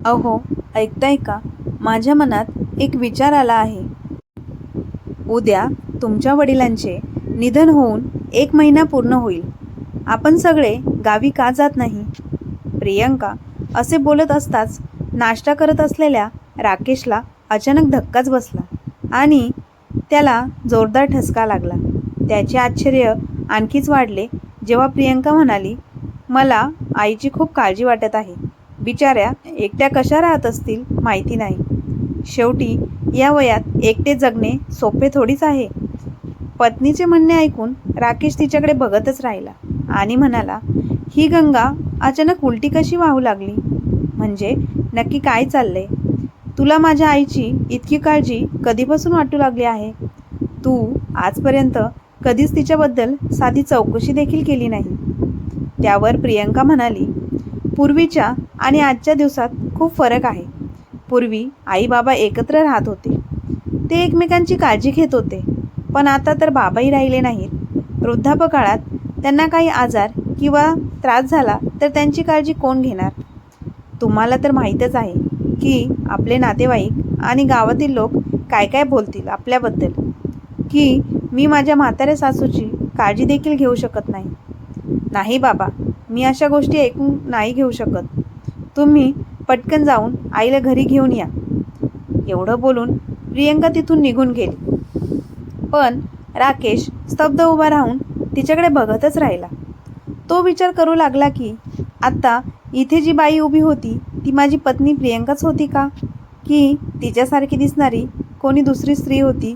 अहो ऐकताय का? माझ्या मनात एक विचार आला आहे. उद्या तुमच्या वडिलांचे निधन होऊन एक महिना पूर्ण होईल. आपण सगळे गावी का जात नाही? प्रियंका असे बोलत असताच नाश्ता करत असलेल्या राकेशला अचानक धक्काच बसला आणि त्याला जोरदार ठसका लागला. त्याचे आश्चर्य आणखीच वाढले जेव्हा प्रियंका म्हणाली मला आईची खूप काळजी वाटत आहे. बिचाऱ्या एकट्या कशा राहत असतील माहिती नाही. शेवटी या वयात एकटे जगणे सोपे थोडीच आहे. पत्नीचे म्हणणे ऐकून राकेश तिच्याकडे बघतच राहिला आणि म्हणाला ही गंगा अचानक उलटी कशी वाहू लागली? म्हणजे नक्की काय चाललंय? तुला माझ्या आईची इतकी काळजी कधीपासून वाटू लागली आहे? तू आजपर्यंत कधीच तिच्याबद्दल साधी चौकशी देखील केली नाही. त्यावर प्रियंका म्हणाली पूर्वीच्या आणि आजच्या दिवसात खूप फरक आहे. पूर्वी आई बाबा एकत्र राहत होते. ते एकमेकांची काळजी घेत होते. पण आता तर बाबाही राहिले नाहीत. वृद्धापकाळात त्यांना काही आजार किंवा त्रास झाला तर त्यांची काळजी कोण घेणार? तुम्हाला तर माहीतच आहे की आपले नातेवाईक आणि गावातील लोक काय काय बोलतील आपल्याबद्दल? की मी माझ्या म्हाताऱ्या सासूची काळजी देखील घेऊ शकत नाही? नाही बाबा. मी अशा गोष्टी ऐकून नाही घेऊ शकत. तुम्ही पटकन जाऊन आईला घरी घेऊन या. एवढं बोलून प्रियंका तिथून निघून गेली. पण राकेश स्तब्ध उभा राहून तिच्याकडे बघतच राहिला. तो विचार करू लागला की आत्ता इथे जी बाई उभी होती ती माझी पत्नी प्रियंकाच होती का? की तिच्यासारखी दिसणारी कोणी दुसरी स्त्री होती?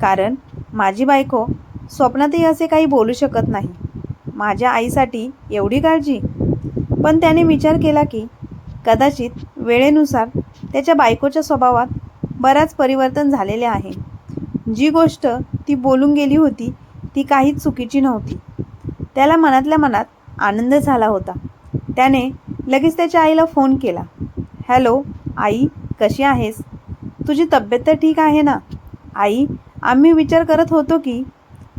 कारण माझी बायको स्वप्नातही असे काही बोलू शकत नाही. माझ्या आईसाठी एवढी काळजी? पण त्याने विचार केला की कदाचित वेळेनुसार त्याच्या बायकोच्या स्वभावात बराच परिवर्तन झालेले आहे. जी गोष्ट ती बोलून गेली होती ती काहीच चुकीची नव्हती. त्याला मनातल्या मनात आनंद झाला होता. त्याने लगेच त्याच्या आईला फोन केला. हॅलो आई कशी आहेस? तुझी तब्येत तर ठीक आहे ना? आई आम्ही विचार करत होतो की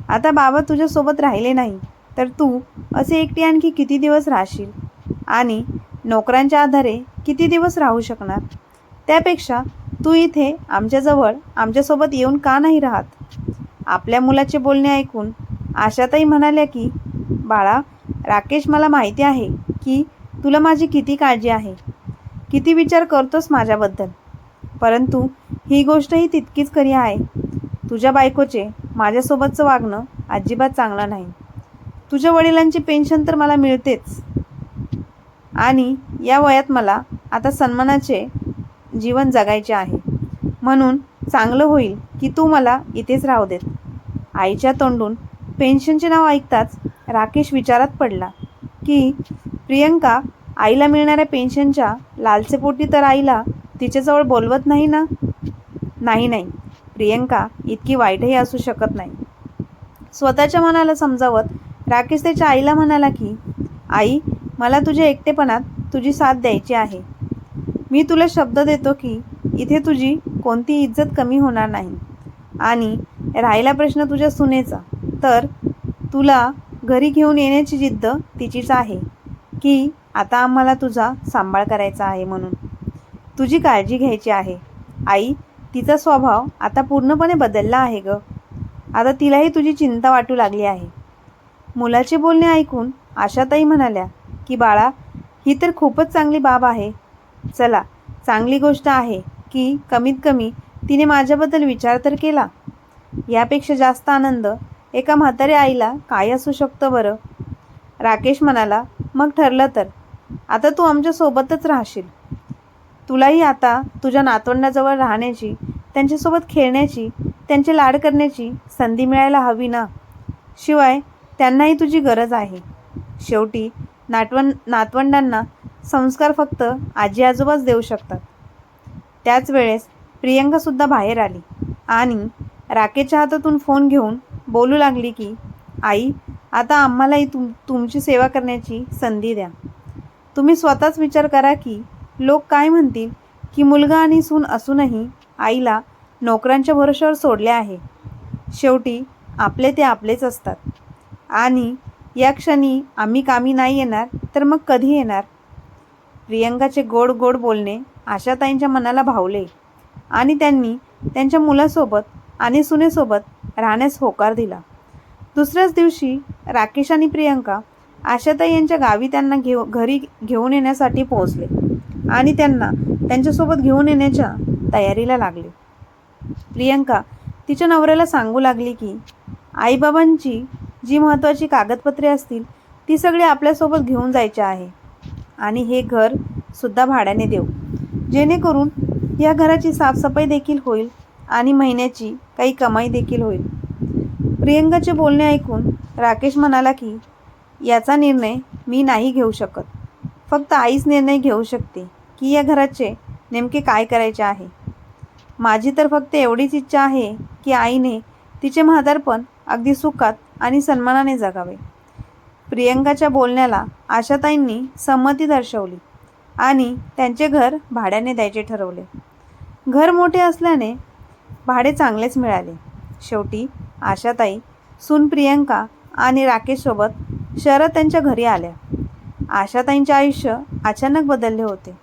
आता बाबा तुझ्यासोबत राहिले नाही. तर तू असे एकटी आणखी किती दिवस राहशील? आणि नोकरांच्या आधारे किती दिवस राहू शकणार? त्यापेक्षा तू इथे आमच्याजवळ आमच्यासोबत येऊन का नाही राहत? आपल्या मुलाचे बोलणे ऐकून आशाताई म्हणाल्या की बाळा राकेश मला माहिती आहे की तुला माझी किती काळजी आहे. किती विचार करतोस माझ्याबद्दल. परंतु ही गोष्टही तितकीच खरी आहे. तुझ्या बायकोचे माझ्यासोबतचं वागणं अजिबात चांगलं नाही. तुझ्या वडिलांची पेन्शन तर मला मिळतेच. आणि या वयात मला आता सन्मानाचे जीवन जगायचे आहे. म्हणून चांगलं होईल की तू मला इथेच राहू देत. आईच्या तोंडून पेन्शनचे नाव ऐकताच राकेश विचारात पडला की प्रियंका आईला मिळणाऱ्या पेन्शनच्या लालसेपोटी तर आईला तिच्याजवळ बोलवत नाही ना? नाही नाही. प्रियंका इतकी वाईटही असू शकत नाही. स्वतःच्या मनाला समजावत राकेश त्याच्या आईला म्हणाला की आई मला तुझ्या एकटेपणात तुझी साथ द्यायची आहे. मी तुला शब्द देतो की इथे तुझी कोणती इज्जत कमी होणार नाही. आणि राहिला प्रश्न तुझ्या सुनेचा. तर तुला घरी घेऊन येण्याची जिद्द तिचीच आहे की आता आम्हाला तुझा सांभाळ करायचा आहे म्हणून. तुझी काळजी घ्यायची आहे. आई तिचा स्वभाव आता पूर्णपणे बदलला आहे ग. आता तिलाही तुझी चिंता वाटू लागली आहे. मुलाचे बोलणे ऐकून आशाताई म्हणाल्या की बाळा ही तर खूपच चांगली बाब आहे. चला चांगली गोष्ट आहे की कमीत कमी तिने माझ्याबद्दल विचार तर केला. यापेक्षा जास्त आनंद एका म्हाताऱ्या आईला काय असू शकतं बरं? राकेश म्हणाला मग ठरलं तर. आता तू आमच्यासोबतच राहशील. तुलाही आता तुझ्या नातवंडाजवळ राहण्याची त्यांच्यासोबत खेळण्याची त्यांचे लाड करण्याची संधी मिळायला हवी ना. शिवाय त्यांनाही तुझी गरज आहे. शेवटी नातवं नातवंडांना संस्कार फक्त आजी आजोबाच देऊ शकतात. त्याच वेळेस प्रियंकासुद्धा बाहेर आली आणि राकेशच्या हातातून फोन घेऊन बोलू लागली की आई आता आम्हालाही तुम तुमची सेवा करण्याची संधी द्या. तुम्ही स्वतःच विचार करा की लोक काय म्हणतील की मुलगा आणि सून असूनही आईला नोकरांच्या भरोश्यावर सोडले आहे. शेवटी आपले ते आपलेच असतात. आणि या क्षणी आम्ही कामी नाही येणार तर मग कधी येणार? प्रियंकाचे गोड गोड बोलणे आशाताईंच्या मनाला भावले आणि त्यांनी त्यांच्या मुलासोबत आणि सुनेसोबत राहण्यास होकार दिला. दुसऱ्याच दिवशी राकेश आणि प्रियंका आशाताई यांच्या गावी त्यांना घेऊ घरी घेऊन येण्यासाठी पोहोचले आणि त्यांना त्यांच्यासोबत घेऊन येण्याच्या तयारीला लागले. प्रियंका तिच्या नवऱ्याला सांगू लागली की आईबाबांची जी महत्त्वाची कागदपत्रे असतील ती सगळी आपल्यासोबत घेऊन जायची आहे. आणि हे घर सुद्धा भाड्याने देऊ. जेणेकरून या घराची साफसफाई देखील होईल आणि महिन्याची काही कमाई देखील होईल. प्रियंकाचे बोलणे ऐकून राकेश म्हणाला की याचा निर्णय मी नाही घेऊ शकत. फक्त आईच निर्णय घेऊ शकते की या घराचे नेमके काय करायचे आहे. माझी तर फक्त एवढीच इच्छा आहे की आईने तिचे म्हातारपण अगदी सुखात आणि सन्मानाने जगावे. प्रियंकाच्या बोलण्याला आशाताईंनी संमती दर्शवली आणि त्यांचे घर भाड्याने द्यायचे ठरवले. घर मोठे असल्याने भाडे चांगलेच मिळाले. शेवटी आशाताई सून प्रियंका आणि राकेशसोबत शरद त्यांच्या घरी आल्या. आशाताईंचे आयुष्य अचानक बदलले होते.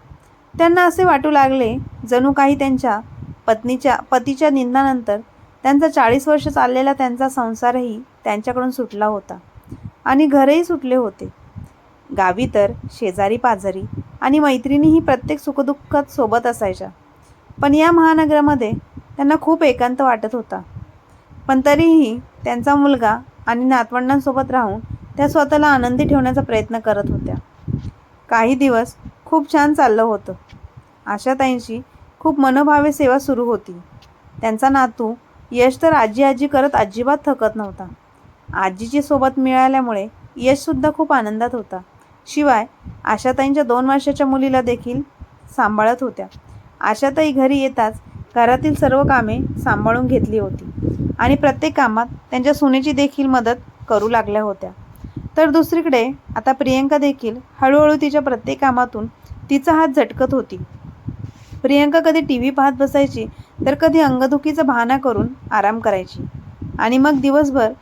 त्यांना असे वाटू लागले जणू काही त्यांच्या पत्नीच्या पतीच्या निंदानंतर त्यांचा चाळीस वर्ष चाललेला त्यांचा संसारही त्यांच्याकडून सुटला होता. आणि घरही सुटले होते. गावी तर शेजारी पाजारी आणि मैत्रिणीही प्रत्येक सुखदुःखात सोबत असायच्या. पण या महानगरामध्ये त्यांना खूप एकांत वाटत होता. पण तरीही त्यांचा मुलगा आणि नातवंडांसोबत राहून त्या स्वतःला आनंदी ठेवण्याचा प्रयत्न करत होत्या. काही दिवस खूप छान चाललं होतं. आशाताईंशी खूप मनोभावे सेवा सुरू होती. त्यांचा नातू यश तर आजी आजी करत अजिबात थकत नव्हता. आजीची सोबत मिळाल्यामुळे यशसुद्धा खूप आनंदात होता. शिवाय आशाताईंच्या दोन वर्षाच्या मुलीला देखील सांभाळत होत्या. आशाताई घरी येताच घरातील सर्व कामे सांभाळून घेतली होती आणि प्रत्येक कामात त्यांच्या सुनेची देखील मदत करू लागल्या होत्या. तर दुसरीकडे आता प्रियंका देखील हळूहळू तिच्या प्रत्येक कामातून तिचा हात झटकत होती. प्रियंका कधी टी व्ही पाहत बसायची तर कधी अंगदुखीचा बहाणा करून आराम करायची. आणि मग दिवसभर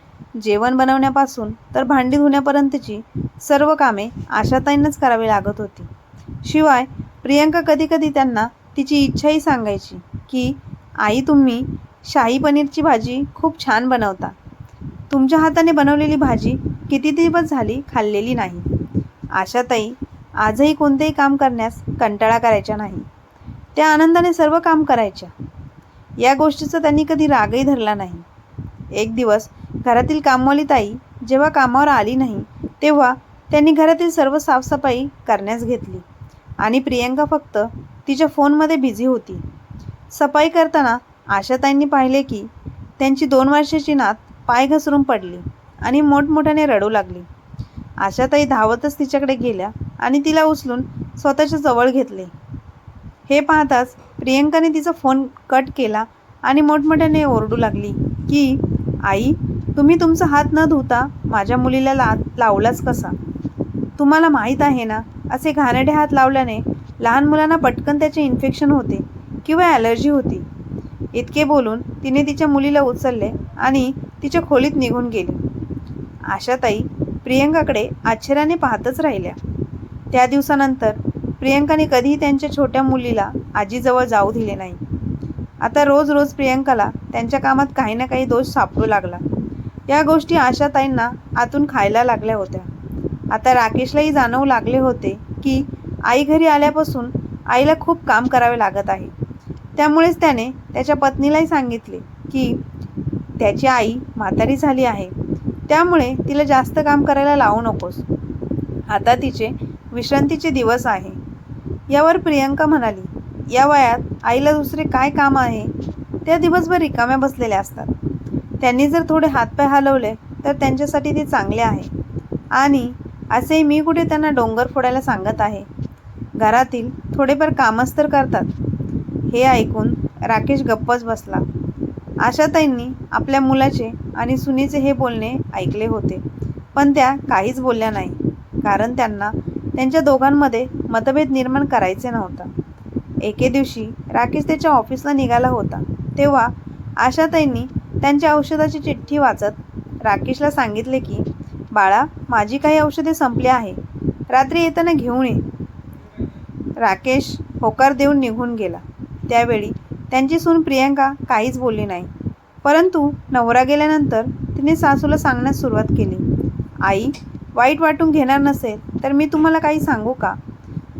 जेवण बनवण्यापासून तर भांडी धुण्यापर्यंतची सर्व कामे आशाताईंनाच करावी लागत होती. शिवाय प्रियंका कधीकधी त्यांना तिची इच्छाही सांगायची की आई तुम्ही शाही पनीरची भाजी खूप छान बनवता. तुमच्या हाताने बनवलेली भाजी किती दिवस झाली खाल्लेली नाही. आशाताई आजही कोणतेही काम करण्यास कंटाळा करायच्या नाही. त्या आनंदाने सर्व काम करायच्या. या गोष्टीचा त्यांनी कधी रागही धरला नाही. एक दिवस घरातील कामवाली ताई जेव्हा कामावर आली नाही तेव्हा त्यांनी घरातील सर्व साफसफाई करण्यास घेतली आणि प्रियंका फक्त तिच्या फोनमध्ये बिझी होती. सफाई करताना आशाताईंनी पाहिले की त्यांची दोन वर्षाची नात पाय घसरून पडली आणि मोठमोठ्याने रडू लागली. आशाताई धावतच तिच्याकडे गेल्या आणि तिला उचलून स्वतःच्या जवळ घेतले. हे पाहताच प्रियंकाने तिचा फोन कट केला आणि मोठमोठ्याने ओरडू लागली की आई तुम्ही तुमचा हात न धुता माझ्या मुलीला ला लावलाच कसा? तुम्हाला माहीत आहे ना असे घाणेरडे हात लावल्याने लहान मुलांना पटकन त्याचे इन्फेक्शन होते किंवा ॲलर्जी होती. इतके बोलून तिने तिच्या मुलीला उचलले आणि तिच्या खोलीत निघून गेली. आशाताई प्रियंकाकडे आश्चर्याने पाहतच राहिल्या. त्या दिवसानंतर प्रियंकाने कधीही त्यांच्या छोट्या मुलीला आजीजवळ जाऊ दिले नाही. आता रोज रोज प्रियंकाला त्यांच्या कामात काही ना काही दोष सापडू लागला. या गोष्टी आशाताईंना आतून खायला लागल्या होत्या. आता राकेशलाही जाणवू लागले होते की आई घरी आल्यापासून आईला खूप काम करावे लागत आहे. त्यामुळेच त्याने त्याच्या पत्नीलाही सांगितले की त्याची आई म्हातारी झाली आहे. त्यामुळे तिला जास्त काम करायला लावू नकोस. आता तिचे विश्रांतीचे दिवस आहे. यावर प्रियंका म्हणाली या वयात आईला दुसरे काय काम आहे? त्या दिवसभर रिकाम्या बसलेल्या असतात. त्यांनी जर थोडे हातपाय हलवले तर त्यांच्यासाठी ते चांगले आहे. आणि असेही मी कुठे त्यांना डोंगर फोडायला सांगत आहे? घरातील थोडेफार कामच तर करतात. हे ऐकून राकेश गप्पच बसला. आशाताईंनी आपल्या मुलाचे आणि सुनीचे हे बोलणे ऐकले होते पण त्या काहीच बोलल्या नाही कारण त्यांना त्यांच्या दोघांमध्ये मतभेद निर्माण करायचे नव्हता. एके दिवशी राकेश त्याच्या ऑफिसला निघाला होता. तेव्हा आशाताईंनी त्यांच्या औषधाची चिठ्ठी वाचत राकेशला सांगितले की बाळा माझी काही औषधे संपली आहे. रात्री येताना घेऊन ये. राकेश होकार देऊन निघून गेला. त्यावेळी त्यांची सून प्रियांका काहीच बोलली नाही. परंतु नवरा गेल्यानंतर तिने सासूला सांगण्यास सुरुवात केली. आई वाईट वाटून घेणार नसेल तर मी तुम्हाला काही सांगू का?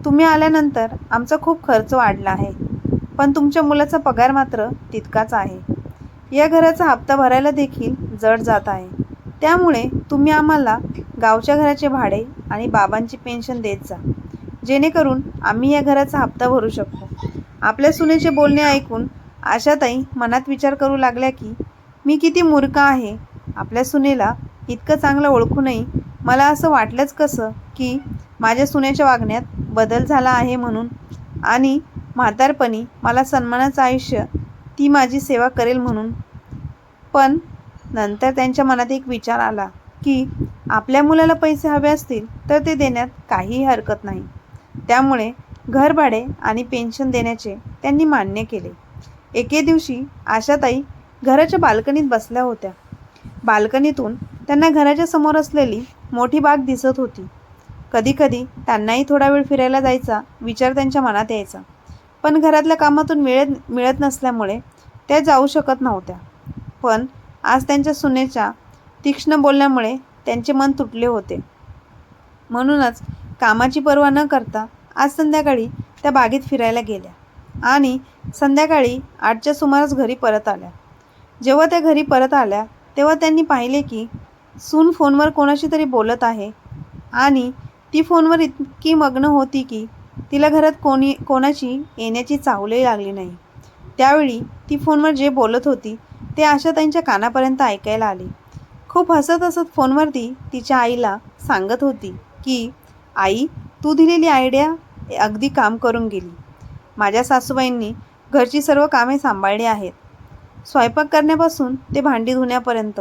तुम्ही आल्यानंतर आमचा खूप खर्च वाढला आहे पण तुमच्या मुलाचा पगार मात्र तितकाच आहे. या घराचा हप्ता भरायला देखील जड जात आहे. त्यामुळे तुम्ही आम्हाला गावच्या घराचे भाडे आणि बाबांची पेन्शन देत जा. जेणेकरून आम्ही या घराचा हप्ता भरू शकतो आपल्या सुनेचे बोलणे ऐकून आशाताई मनात विचार करू लागल्या की मी किती मूर्ख आहे. आपल्या सुनेला इतकं चांगलं ओळखूनही मला असं वाटलंच कसं की माझ्या सुनेच्या वागण्यात बदल झाला आहे म्हणून. आणि म्हातारपणी मला सन्मानाचं आयुष्य ती माझी सेवा करेल म्हणून. पण नंतर त्यांच्या मनात एक विचार आला की आपल्या मुलाला पैसे हवे असतील तर ते देण्यात काहीही हरकत नाही. त्यामुळे घरभाडे आणि पेन्शन देण्याचे त्यांनी मान्य केले. एके दिवशी आशाताई घराच्या बाल्कनीत बसल्या होत्या. बाल्कनीतून त्यांना घराच्या समोर असलेली मोठी बाग दिसत होती. कधीकधी त्यांनाही थोडा वेळ फिरायला जायचा विचार त्यांच्या मनात यायचा. पण घरातल्या कामातून मिळत मिळत नसल्यामुळे त्या जाऊ शकत नव्हत्या. पण आज त्यांच्या सुनेच्या तीक्ष्ण बोलण्यामुळे त्यांचे मन तुटले होते. म्हणूनच कामाची पर्वा न करता आज संध्याकाळी त्या बागेत फिरायला गेल्या आणि संध्याकाळी आठच्या सुमारास घरी परत आल्या. जेव्हा त्या घरी परत आल्या तेव्हा त्यांनी पाहिले की सून फोनवर कोणाशी तरी बोलत आहे. आणि ती फोनवर इतकी मग्न होती की तिला घरात कोणी कोणाची येण्याची चाहूलही लागली नाही. त्यावेळी ती फोनवर जे बोलत होती ते आशाताईंच्या कानापर्यंत ऐकायला आले. खूप हसत हसत फोनवरती तिच्या आईला सांगत होती की आई तू दिलेली आयडिया अगदी काम करून गेली. माझ्या सासूबाईंनी घरची सर्व कामे सांभाळली आहेत. स्वयंपाक करण्यापासून ते भांडी धुण्यापर्यंत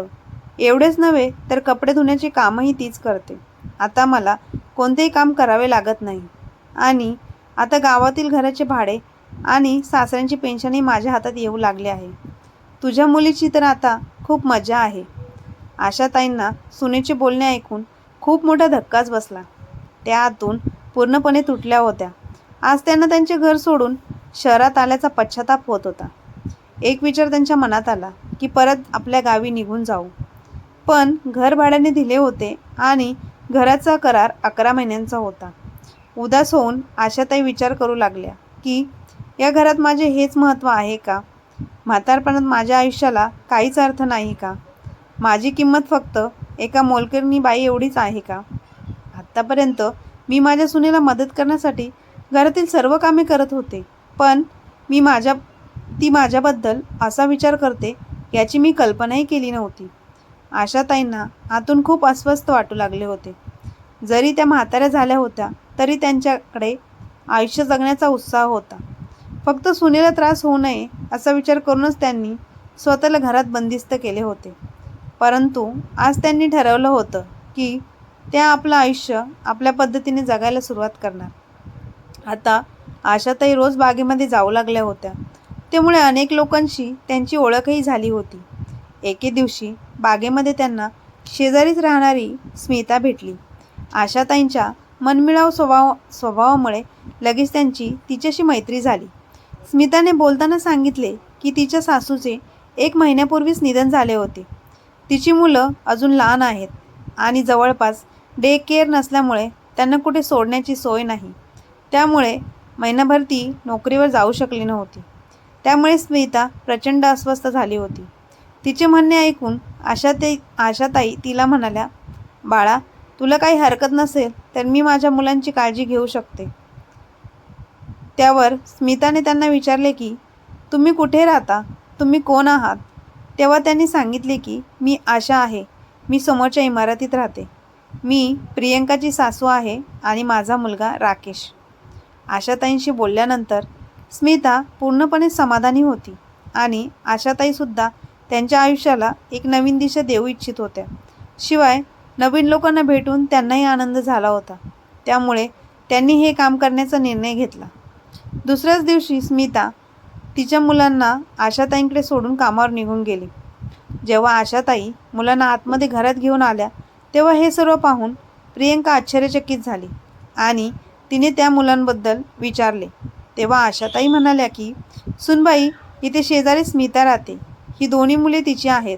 एवढेच नव्हे तर कपडे धुण्याचे कामही तीच करते. आता मला कोणतेही काम करावे लागत नाही. आणि आता गावातील घराचे भाडे आणि सासऱ्यांची पेन्शनही माझ्या हातात येऊ लागले आहे. तुझ्या मुलीची तर आता खूप मजा आहे. आशाताईंना सुनेचे बोलणे ऐकून खूप मोठा धक्काच बसला. त्या आतून पूर्णपणे तुटल्या होत्या. आज त्यांना त्यांचे घर सोडून शहरात आल्याचा पश्चाताप होत होता. एक विचार त्यांच्या मनात आला की परत आपल्या गावी निघून जाऊ. पण घर भाड्याने दिले होते आणि घराचा करार अकरा महिन्यांचा होता. उदास होऊन आशाताई विचार करू लागल्या की या घरात माझे हेच महत्त्व आहे का? म्हातारपणात माझ्या आयुष्याला काहीच अर्थ नाही का? माझी किंमत फक्त एका मोलकरणी बाई एवढीच आहे का? आत्तापर्यंत मी माझ्या सुनेला मदत करण्यासाठी घरातील सर्व कामे करत होते पण मी माझ्या ती माझ्याबद्दल असा विचार करते याची मी कल्पनाही केली नव्हती. आशाताईंना आतून खूप अस्वस्थ वाटू लागले होते. जरी त्या म्हाताऱ्या झाल्या होत्या तरी त्यांच्याकडे आयुष्य जगण्याचा उत्साह होता. फक्त सुनेला त्रास होऊ नये असा विचार करूनच त्यांनी स्वतःला घरात बंदिस्त केले होते. परंतु आज त्यांनी ठरवलं होतं की त्या आपलं आयुष्य आपल्या पद्धतीने जगायला सुरुवात करणार. आता आशाताई रोज बागेमध्ये जाऊ लागल्या होत्या. त्यामुळे अनेक लोकांशी त्यांची ओळखही झाली होती. एके दिवशी बागेमध्ये त्यांना शेजारीच राहणारी स्मिता भेटली. आशाताईंच्या मनमिळाव स्वभाव स्वभावामुळे लगेच त्यांची तिच्याशी मैत्री झाली. स्मिताने बोलताना सांगितले की तिच्या सासूचे एक महिन्यापूर्वीच निधन झाले होते. तिची मुलं अजून लहान आहेत आणि जवळपास डे केअर नसल्यामुळे त्यांना कुठे सोडण्याची सोय नाही. त्यामुळे महिनाभर ती नोकरीवर जाऊ शकली नव्हती. त्यामुळे स्मिता प्रचंड अस्वस्थ झाली होती. तिचे म्हणणे ऐकून आशाताई आशाताई तिला म्हणाल्या बाळा तुला काही हरकत नसेल तर मी माझ्या मुलांची काळजी घेऊ शकते. त्यावर स्मिताने त्यांना विचारले की तुम्ही कुठे राहता? तुम्ही कोण आहात? तेव्हा त्यांनी सांगितले की मी आशा आहे. मी समोरच्या इमारतीत राहते. मी प्रियंकाची सासू आहे आणि माझा मुलगा राकेश. आशाताईंशी बोलल्यानंतर स्मिता पूर्णपणे समाधानी होती आणि आशाताईसुद्धा त्यांच्या आयुष्याला एक नवीन दिशा देऊ इच्छित होत्या. शिवाय नवीन लोकांना भेटून त्यांनाही आनंद झाला होता. त्यामुळे त्यांनी हे काम करण्याचा निर्णय घेतला. दुसऱ्याच दिवशी स्मिता तिच्या मुलांना आशाताईंकडे सोडून कामावर निघून गेली. जेव्हा आशाताई मुलांना आतमध्ये घरात घेऊन आल्या तेव्हा हे सर्व पाहून प्रियंका आश्चर्यचकित झाली आणि तिने त्या मुलांबद्दल विचारले. तेव्हा आशाताई म्हणाल्या की सुनबाई इथे शेजारी स्मिता राहते. ही दोन्ही मुले तिची आहेत.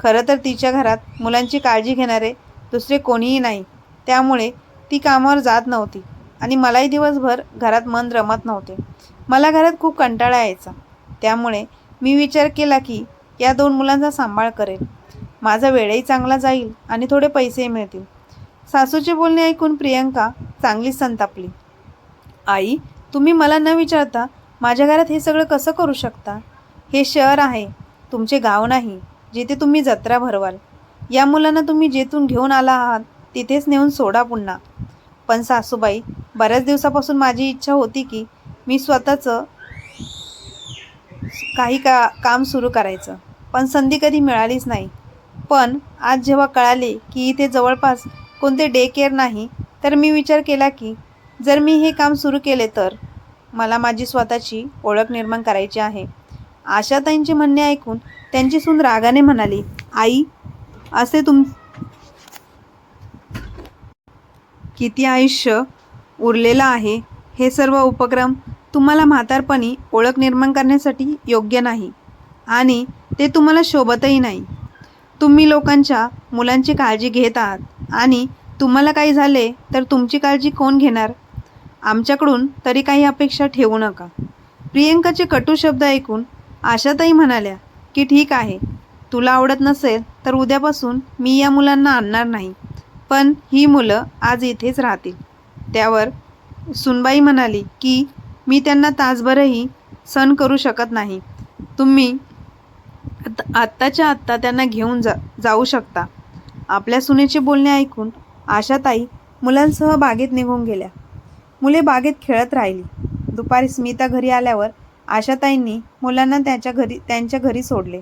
खरं तर तिच्या घरात मुलांची काळजी घेणारे दुसरे कोणीही नाही. त्यामुळे ती कामावर जात नव्हती आणि मलाही दिवसभर घरात मन रमत नव्हते. मला घरात खूप कंटाळा यायचा. त्यामुळे मी विचार केला की या दोन मुलांचा सांभाळ करेल. माझा वेळही चांगला जाईल आणि थोडे पैसेही मिळतील. सासूचे बोलणे ऐकून प्रियंका चांगलीच संतापली. आई तुम्ही मला न विचारता माझ्या घरात हे सगळं कसं करू शकता? हे शहर आहे. तुमचे गाव नाही जिथे तुम्ही जत्रा भरवाल. या मुलांना तुम्ही जेथून घेऊन आला आहात तिथेच नेऊन सोडा पुन्हा. पण सासूबाई बऱ्याच दिवसापासून माझी इच्छा होती की मी स्वतःचं काही का काम सुरू करायचं पण संधी कधी मिळालीच नाही. पण आज जेव्हा कळाले की इथे जवळपास कोणते डे केअर नाही तर मी विचार केला की जर मी हे काम सुरू केले तर मला माझी स्वतःची ओळख निर्माण करायची आहे. आशाताईंचे म्हणणे ऐकून त्यांची सून रागाने म्हणाली आई असे तुम किती आयुष्य उरलेलं आहे हे सर्व उपक्रम तुम्हाला म्हातारपणी ओळख निर्माण करण्यासाठी योग्य नाही आणि ते तुम्हाला शोभतही नाही. तुम्ही लोकांच्या मुलांची काळजी घेत आहात आणि तुम्हाला काही झाले तर तुमची काळजी कोण घेणार? आमच्याकडून तरी काही अपेक्षा ठेवू नका. प्रियंकाचे कटू शब्द ऐकून आशाताई म्हणाल्या की ठीक आहे. तुला आवडत नसेल तर उद्यापासून मी या मुलांना आणणार नाही. पण ही मुलं आज इथेच राहतील. त्यावर सुनबाई म्हणाली की मी त्यांना तासभरही सण करू शकत नाही. तुम्ही आत्ताच्या आत्ता त्यांना घेऊन जा जाऊ शकता. आपल्या सुनेचे बोलणे ऐकून आशाताई मुलांसह बागेत निघून गेल्या. मुले बागेत खेळत राहिली. दुपारी स्मिता घरी आल्यावर आशाताईंनी मुलांना त्याच्या घरी त्यांच्या घरी सोडले.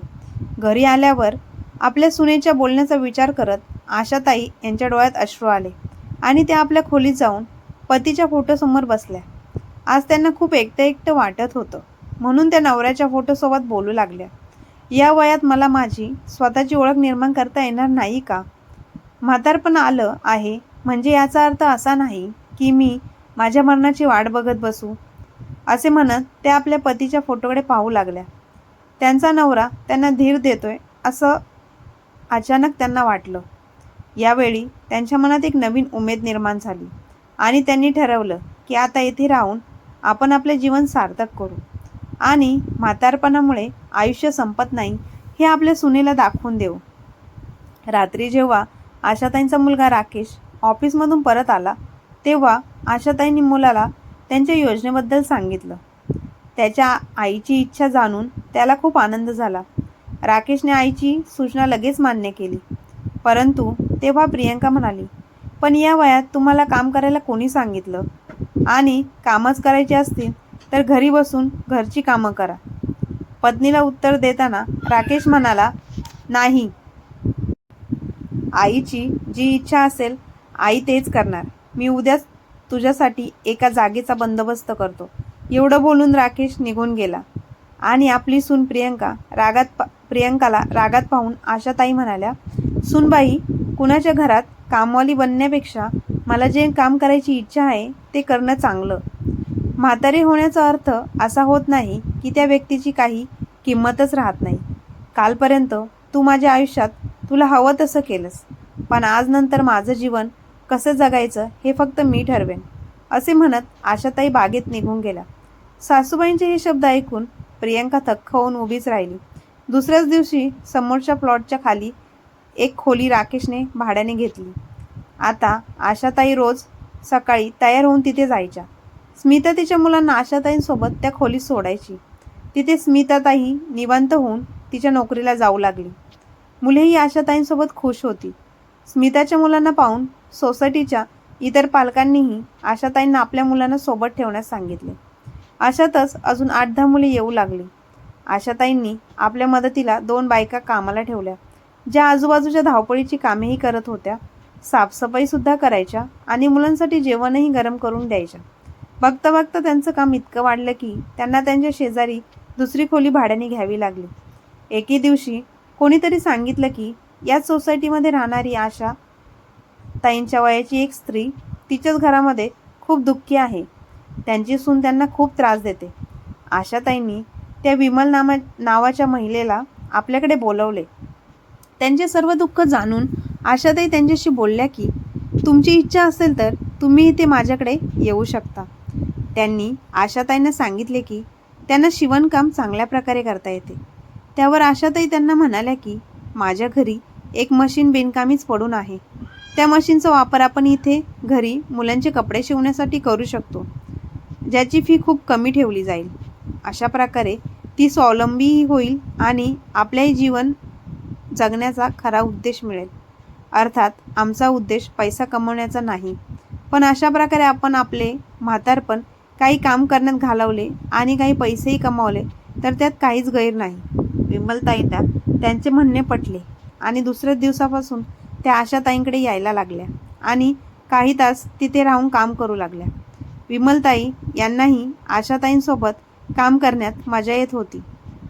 घरी आल्यावर आपल्या सुनेच्या बोलण्याचा विचार करत आशाताई यांच्या डोळ्यात अश्रू आले आणि त्या आपल्या खोलीत जाऊन पतीच्या फोटोसमोर बसल्या. आज त्यांना खूप एकटं एकटं वाटत होतं. म्हणून त्या नवऱ्याच्या फोटोसोबत बोलू लागल्या. या वयात मला माझी स्वतःची ओळख निर्माण करता येणार नाही का? म्हातारपण आलं आहे. म्हणजे याचा अर्थ असा नाही की मी माझ्या मरणाची वाट बघत बसू. असे म्हणत त्या आपल्या पतीच्या फोटोकडे पाहू लागल्या. त्यांचा नवरा त्यांना धीर देतोय असं अचानक त्यांना वाटलं. यावेळी त्यांच्या मनात एक नवीन उमेद निर्माण झाली आणि त्यांनी ठरवलं की आता येथे राहून आपण आपले जीवन सार्थक करू. आणि म्हातारपणामुळे आयुष्य संपत नाही हे आपल्या सुनेला दाखवून देऊ. रात्री जेव्हा आशाताईंचा मुलगा राकेश ऑफिसमधून परत आला तेव्हा आशाताईंनी मुलाला त्यांच्या योजनेबद्दल सांगितलं. त्याच्या आईची इच्छा जाणून त्याला खूप आनंद झाला. राकेशने आईची सूचना लगेच मान्य केली. परंतु तेव्हा प्रियंका म्हणाली पण या वयात तुम्हाला काम करायला कोणी सांगितलं? आणि कामच करायची असतील तर घरी बसून घरची कामं करा. पत्नीला उत्तर देताना राकेश म्हणाला नाही. आईची जी इच्छा असेल आई तेच करणार. मी उद्याच तुझ्यासाठी एका जागेचा बंदोबस्त करतो. एवढं बोलून राकेश निघून गेला. आणि आपली सून प्रियंका रागात पा प्रियंकाला रागात पाहून आशाताई म्हणाल्या सूनबाई कुणाच्या घरात कामवाली बनण्यापेक्षा मला जे काम करायची इच्छा आहे ते करणं चांगलं. म्हातारे होण्याचा अर्थ असा होत नाही की त्या व्यक्तीची काही किंमतच राहत नाही. कालपर्यंत तू माझ्या आयुष्यात तुला हवं तसं केलंस. पण आज नंतर माझं जीवन कसं जगायचं हे फक्त मी ठरवेन. असे म्हणत आशाताई बागेत निघून गेल्या. सासूबाईंचे हे शब्द ऐकून प्रियंका थक्क होऊन उभीच राहिली. दुसऱ्याच दिवशी समोरच्या प्लॉटच्या खाली एक खोली राकेशने भाड्याने घेतली. आता आशाताई रोज सकाळी तयार होऊन तिथे जायच्या. स्मिता तिच्या मुलांना आशाताईंसोबत त्या खोलीत सोडायची. तिथे स्मिताताई निवांत होऊन तिच्या नोकरीला जाऊ लागली. मुलेही आशाताईंसोबत खुश होती. स्मिताच्या मुलांना पाहून सोसायटीच्या इतर पालकांनीही आशाताईंना आपल्या मुलांना सोबत ठेवण्यास सांगितले. अशातच अजून आठ दहा मुले येऊ लागली. आशाताईंनी आपल्या मदतीला दोन बायका कामाला ठेवल्या ज्या आजूबाजूच्या धावपळीची कामेही करत होत्या. साफसफाईसुद्धा करायच्या आणि मुलांसाठी जेवणही गरम करून द्यायच्या. बघता बघता त्यांचं काम इतकं वाढलं की त्यांना त्यांच्या शेजारी दुसरी खोली भाड्याने घ्यावी लागली. एके दिवशी कोणीतरी सांगितलं की याच सोसायटीमध्ये राहणारी आशा ताईंच्या वयाची एक स्त्री तिच्याच घरामध्ये खूप दुःखी आहे. त्यांची सून त्यांना खूप त्रास देते. आशाताईंनी त्या विमल नामा नावाच्या महिलेला आपल्याकडे बोलवले. त्यांचे सर्व दुःख जाणून आशाताई त्यांच्याशी बोलल्या की तुमची इच्छा असेल तर तुम्ही इथे माझ्याकडे येऊ शकता. त्यांनी आशाताईंना सांगितले की त्यांना शिवणकाम चांगल्या प्रकारे करता येते. त्यावर आशाताई त्यांना म्हणाल्या की माझ्या घरी एक मशीन बिनकामीच पडून आहे. त्या मशीनचा वापर आपण इथे घरी मुलांचे कपडे शिवण्यासाठी करू शकतो. ज्याची फी खूप कमी ठेवली जाईल. अशा प्रकारे ती स्वावलंबीही होईल आणि आपल्याही जीवन जगण्याचा खरा उद्देश मिळेल. अर्थात आमचा उद्देश पैसा कमवण्याचा नाही. पण अशा प्रकारे आपण आपले म्हातारपण काही काम करण्यात घालवले आणि काही पैसेही कमावले तर त्यात काहीच गैर नाही. विमलताईंना त्यांचे म्हणणे पटले आणि दुसऱ्याच दिवसापासून त्या आशाताईंकडे यायला लागल्या आणि काही तास तिथे राहून काम करू लागल्या. विमलताई यांनाही आशाताईंसोबत काम करण्यात मजा येत होती.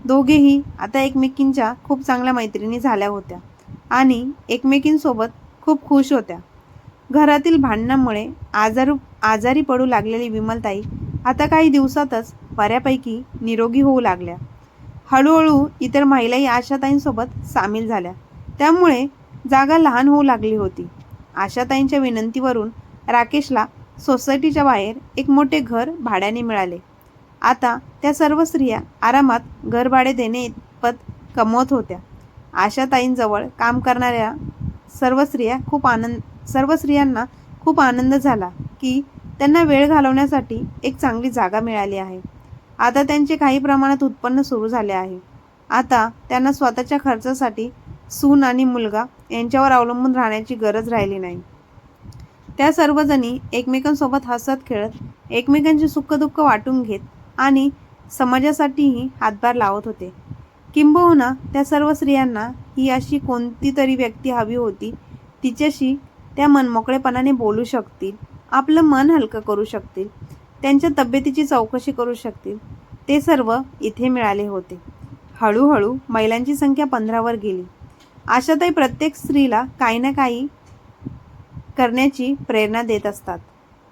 दोघेही आता एकमेकींच्या खूप चांगल्या मैत्रिणी झाल्या होत्या आणि एकमेकींसोबत खूप खुश होत्या. घरातील भांडणामुळे आजार आजारी पडू लागलेली विमलताई आता काही दिवसातच बऱ्यापैकी निरोगी होऊ लागल्या. हळूहळू इतर महिलाही आशाताईंसोबत सामील झाल्या. त्यामुळे जागा लहान होऊ लागली होती. आशाताईंच्या विनंतीवरून राकेशला सोसायटीच्या बाहेर एक मोठे घर भाड्याने मिळाले. आता त्या सर्व स्त्रिया आरामात घर भाडे देणे इतपत कमवत होत्या. आशाताईंजवळ काम करणाऱ्या सर्व स्त्रिया खूप आनंद सर्व स्त्रियांना खूप आनंद झाला की त्यांना वेळ घालवण्यासाठी एक चांगली जागा मिळाली आहे. आता त्यांचे काही प्रमाणात उत्पन्न सुरू झाले आहे. आता त्यांना स्वतःच्या खर्चासाठी सून आणि मुलगा यांच्यावर अवलंबून राहण्याची गरज राहिली नाही. त्या सर्वजणी एकमेकांसोबत हसत खेळत एकमेकांची सुखदुःख वाटून घेत आणि समाजासाठीही हातभार लावत होते. किंबहुना त्या सर्व स्त्रियांना ही अशी कोणती तरी व्यक्ती हवी होती तिच्याशी त्या मनमोकळेपणाने बोलू शकतील आपलं मन हलकं करू शकतील त्यांच्या तब्येतीची चौकशी करू शकतील ते सर्व इथे मिळाले होते. हळूहळू महिलांची संख्या पंधरावर गेली. आशाताई प्रत्येक स्त्रीला काही ना काही करण्याची प्रेरणा देत असतात.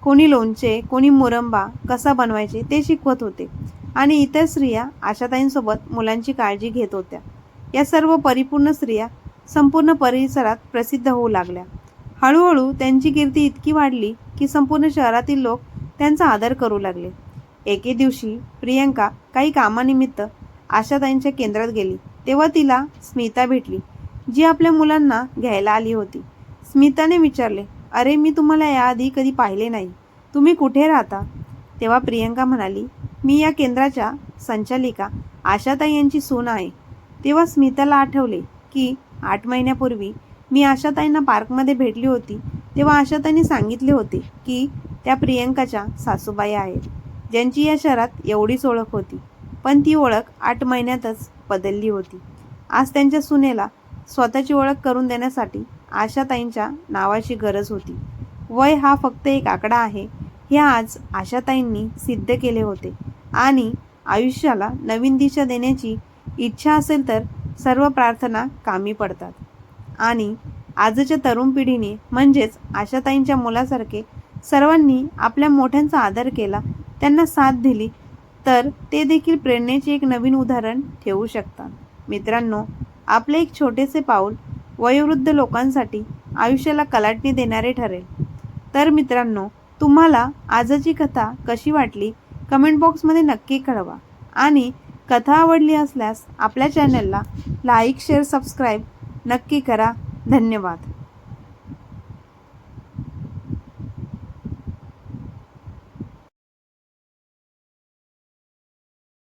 कोणी लोणचे कोणी मुरंबा कसा बनवायचे ते शिकवत होते. आणि इतर स्त्रिया आशाताईंसोबत मुलांची काळजी घेत होत्या. या सर्व परिपूर्ण स्त्रिया संपूर्ण परिसरात प्रसिद्ध होऊ लागल्या. हळूहळू त्यांची कीर्ती इतकी वाढली की संपूर्ण शहरातील लोक त्यांचा आदर करू लागले. एके दिवशी प्रियंका काही कामानिमित्त आशाताईंच्या केंद्रात गेली. तेव्हा तिला स्मिता भेटली. जी आपल्या मुलांना घ्यायला आली होती. स्मिताने विचारले अरे मी तुम्हाला याआधी कधी पाहिले नाही. तुम्ही कुठे राहता? तेव्हा प्रियंका म्हणाली मी या केंद्राच्या संचालिका आशाताई यांची सून आहे. तेव्हा स्मिताला आठवले की आठ महिन्यापूर्वी मी आशाताईंना पार्कमध्ये भेटली होती. तेव्हा आशाताईंनी सांगितले होते की त्या प्रियंकाच्या सासूबाई आहेत ज्यांची या शहरात एवढीच ओळख होती. पण ती ओळख आठ महिन्यातच बदलली होती. आज त्यांच्या सुनेला स्वतःची ओळख करून देण्यासाठी आशाताईंच्या नावाची गरज होती. वय हा फक्त एक आकडा आहे. हे आज आशाताईंनी सिद्ध केले होते. आणि आयुष्याला नवीन दिशा देण्याची इच्छा असेल तर सर्व प्रार्थना कामी पडतात. आणि आजच्या तरुण पिढीने म्हणजेच आशाताईंच्या मुलासारखे सर्वांनी आपल्या मोठ्यांचा आदर केला त्यांना साथ दिली तर ते देखील प्रेरणेचे एक नवीन उदाहरण ठेवू शकतात. मित्रांनो आपले एक छोटेसे पाऊल वयोवृद्ध लोकांसाठी आयुष्याला कलाटणी देणारे ठरेल. तर मित्रांनो तुम्हाला आजची कथा कशी वाटली? कमेंट बॉक्समध्ये नक्की कळवा. आणि कथा आवडली असल्यास आपल्या चॅनलला लाईक शेअर सबस्क्राईब नक्की करा. धन्यवाद.